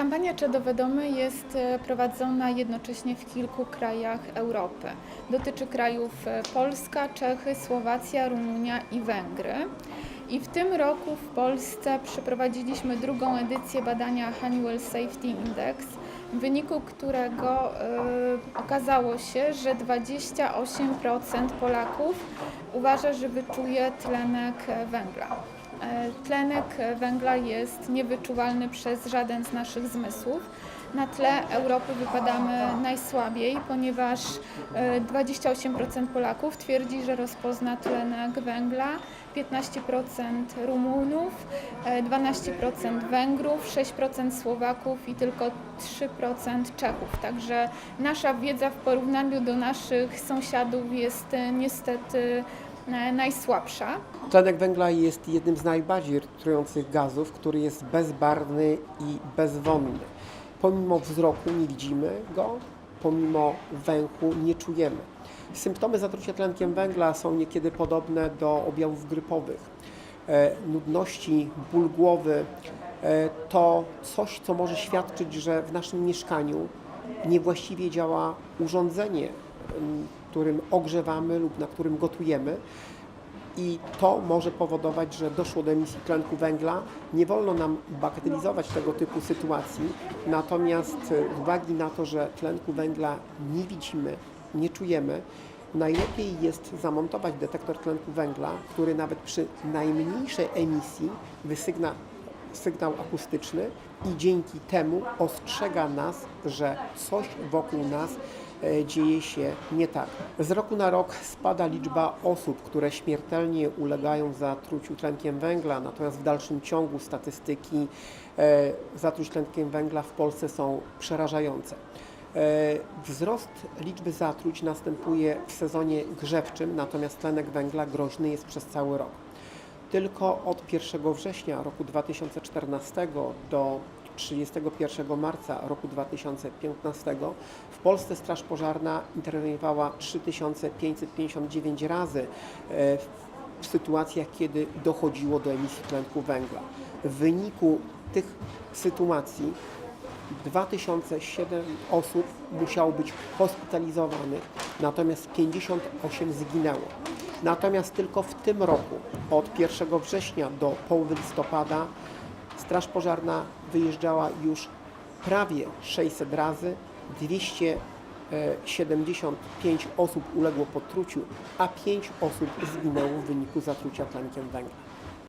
Kampania Czadowe Domy jest e, prowadzona jednocześnie w kilku krajach Europy. Dotyczy krajów e, Polska, Czechy, Słowacja, Rumunia i Węgry. I w tym roku w Polsce przeprowadziliśmy drugą edycję badania Honeywell Safety Index, w wyniku którego e, okazało się, że 28% Polaków uważa, że wyczuje tlenek węgla. E, Tlenek węgla jest niewyczuwalny przez żaden z naszych zmysłów. Na tle Europy wypadamy najsłabiej, ponieważ e, 28% Polaków twierdzi, że rozpozna tlenek węgla, 15% Rumunów, e, 12% Węgrów, 6% Słowaków i tylko 3% Czechów. Także nasza wiedza w porównaniu do naszych sąsiadów jest e, niestety e, najsłabsza. Tlenek węgla jest jednym z najbardziej trujących gazów, który jest bezbarwny i bezwonny. Pomimo wzroku nie widzimy go, pomimo węchu nie czujemy. Symptomy zatrucia tlenkiem węgla są niekiedy podobne do objawów grypowych. E, nudności, ból głowy e, to coś, co może świadczyć, że w naszym mieszkaniu niewłaściwie działa urządzenie, którym ogrzewamy lub na którym gotujemy i to może powodować, że doszło do emisji tlenku węgla. Nie wolno nam bagatelizować tego typu sytuacji, natomiast e, z uwagi na to, że tlenku węgla nie widzimy, nie czujemy, najlepiej jest zamontować detektor tlenku węgla, który nawet przy najmniejszej emisji wysygna sygnał akustyczny i dzięki temu ostrzega nas, że coś wokół nas dzieje się nie tak. Z roku na rok spada liczba osób, które śmiertelnie ulegają zatruciu tlenkiem węgla, natomiast w dalszym ciągu statystyki e, zatruć tlenkiem węgla w Polsce są przerażające. E, Wzrost liczby zatruć następuje w sezonie grzewczym, natomiast tlenek węgla groźny jest przez cały rok. Tylko od 1 września roku 2014 do 31 marca roku 2015 w Polsce Straż Pożarna interweniowała 3559 razy e, w sytuacjach, kiedy dochodziło do emisji tlenku węgla. W wyniku tych sytuacji 2007 osób musiało być hospitalizowanych, natomiast 58 zginęło. Natomiast tylko w tym roku, od 1 września do połowy listopada, Straż Pożarna wyjeżdżała już prawie 600 razy, 275 osób uległo potruciu, a 5 osób zginęło w wyniku zatrucia tlenkiem węgla.